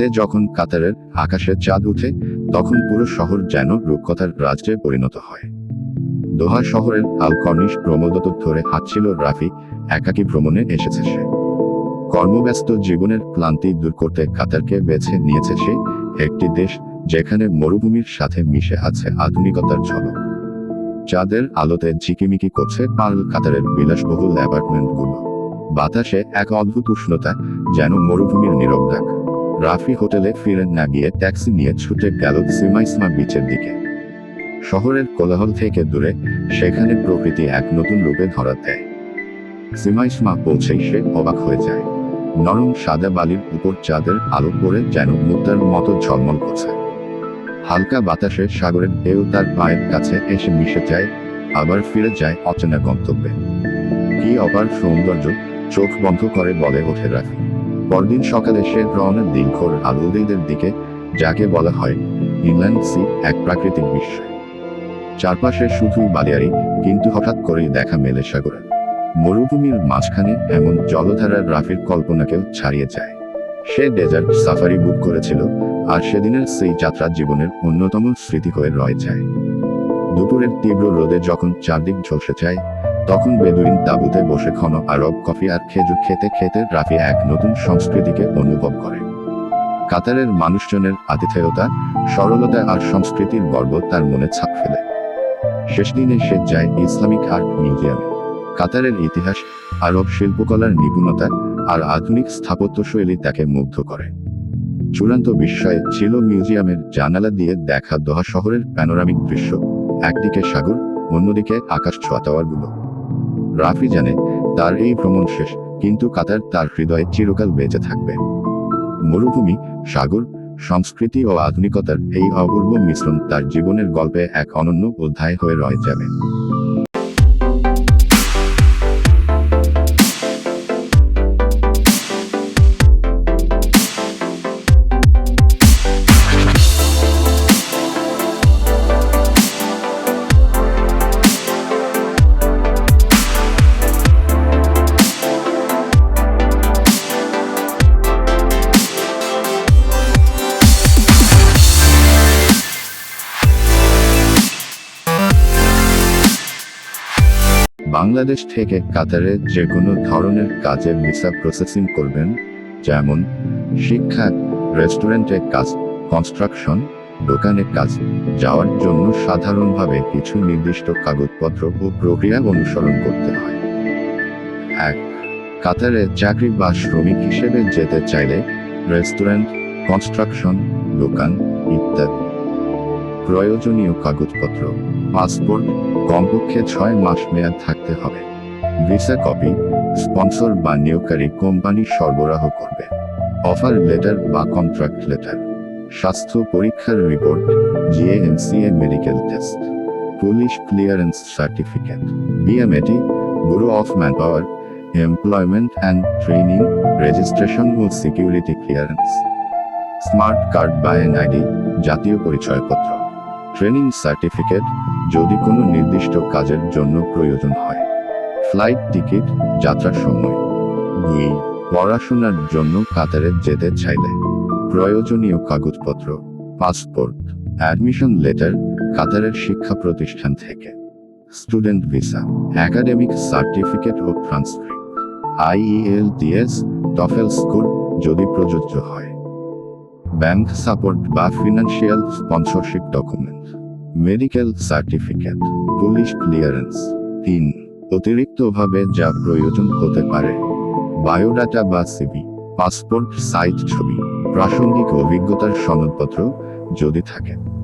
রাতে যখন কাতারের আকাশে চাঁদ উঠে, তখন পুরো শহর যেন রূপকথার রাজ্যে পরিণত হয়। দোহা শহরের আল কর্নিশ প্রমোদত ধরে হাঁটছিল রাফি, একাকী ভ্রমণে এসেছে সে। কর্মব্যস্ত জীবনের ক্লান্তি দূর করতে কাতারকে বেছে নিয়েছে সে একটি দেশ যেখানে মরুভূমির সাথে মিশে আছে আধুনিকতার ঝলক। চাঁদের আলোতে ঝিকিমিকি করছে পার্ল কাতারের বিলাসবহুল অ্যাপার্টমেন্টগুলো। বাতাসে এক অদ্ভুত উষ্ণতা যেন মরুভূমির নীরব ডাক রাফি হোটেলে ফিরে না গিয়ে ট্যাক্সি নিয়ে ছুটে গেল সিমাইসমা বিচের দিকে। শহরের কোলাহল থেকে দূরে, সেখানে প্রকৃতি এক নতুন রূপে ধরা দেয়। সিমাইসমা পৌঁছেই সে অবাক হয়ে যায়। নরম সাদা বালির উপর চাঁদের আলো পড়ে যেন মুক্তার মতো ঝলমল করছে। হালকা বাতাসে সাগরের ঢেউ তার পায়ের কাছে এসে মিশে যায়, আবার ফিরে যায় অচেনা গন্তব্যে। কি অপার সৌন্দর্য চোখ বন্ধ করে বলে ওঠে রাখি পরদিন সকালে সে রওনার দিনখোর আলুদের দিকে, যাকে বলা হয় ইংল্যান্ড সি, এক প্রাকৃতিক বিস্ময় চারপাশে শুধুই বালিয়ারি, কিন্তু হঠাৎ করেই দেখা মেলে সাগরের মরুভূমির মাঝখানে এমন জলধারার রাফির কল্পনাকেও ছাড়িয়ে যায়। সে ডেজার্ট সাফারি বুক করেছিল, আর সেদিনের সেই যাত্রা জীবনের অন্যতম স্মৃতি হয়ে রয়ে যায়। দুপুরের তীব্র রোদে যখন চারদিক ঝলসে যায় তখন বেদুইন তাঁবুতে বসে ঘন আরব কফি আর খেজুর খেতে খেতে রাফি এক নতুন সংস্কৃতিকে অনুভব করে। কাতারের মানুষজনের আতিথেয়তা, সরলতা আর সংস্কৃতির গর্ব তার মনে ছাপ ফেলে। শেষ দিনে সে যায় ইসলামিক আর্ট মিউজিয়ামে। কাতারের ইতিহাস, আরব শিল্পকলার নিপুণতা আর আধুনিক স্থাপত্যশৈলী তাকে মুগ্ধ করে। চূড়ান্ত বিস্ময়ে ছিল মিউজিয়ামের জানালা দিয়ে দেখা দোহা শহরের প্যানোরামিক দৃশ্য, একদিকে সাগর, অন্যদিকে আকাশ ছোঁয়া টাওয়ারগুলো রাফি জানে তার এই ভ্রমণ শেষ, কিন্তু কাতার তার হৃদয়ে চিরকাল বেঁচে থাকবে। মরুভূমি, সাগর, সংস্কৃতি ও আধুনিকতার এই অপূর্ব মিশ্রণ তার জীবনের গল্পে এক অনন্য অধ্যায় হয়ে রয়ে যাবে। বাংলাদেশ থেকে কাতারে যে কোনো ধরনের কাজে ভিসা প্রসেসিং করবেন, যেমন শিক্ষা, রেস্টুরেন্টে কাজ, কনস্ট্রাকশন, দোকানে কাজ, যাওয়ার জন্য সাধারণভাবে কিছু নির্দিষ্ট কাগজপত্র ও প্রক্রিয়া অনুসরণ করতে হয়। এক, কাতারে চাকরি বা শ্রমিক হিসেবে যেতে চাইলে রেস্টুরেন্ট, কনস্ট্রাকশন, দোকান ইত্যাদি প্রয়োজনীয় কাগজপত্র, পাসপোর্ট কমপক্ষে ছয় মাস মেয়াদ থাকতে হবে। ভিসা কপি, স্পন্সর বা নিয়োগকারী কোম্পানি সরবরাহ করবে। অফার লেটার বা কন্ট্রাক্ট লেটার। স্বাস্থ্য পরীক্ষার report GAMCA medical test. Police clearance certificate. BMAT bureau of manpower employment and training registration O security clearance smart card বা এনআইডি জাতীয় পরিচয়পত্র। ট্রেনিং সার্টিফিকেট যদি কোনো নির্দিষ্ট কাজের জন্য প্রয়োজন হয়। ফ্লাইট টিকিট, যাত্রার সময়। দুই, পড়াশোনার জন্য কাতারে যেতে চাইলে। প্রয়োজনীয় কাগজপত্র, পাসপোর্ট, অ্যাডমিশন লেটার, কাতারের শিক্ষা প্রতিষ্ঠান থেকে। স্টুডেন্ট ভিসা, একাডেমিক সার্টিফিকেট ও ট্রান্সক্রিপ্ট। আইইএলটিএস টফেল স্কোর যদি প্রযোজ্য হয়। ব্যাংক সাপোর্ট বা financial sponsorship document. Medical certificate, police clearance. তিন, অতিরিক্তভাবে যা প্রয়োজন হতে পারে। বায়োডাটা বা সিবি পাসপোর্ট, সাইট ছবি, প্রাসঙ্গিক অভিজ্ঞতার সনদপত্র যদি থাকে।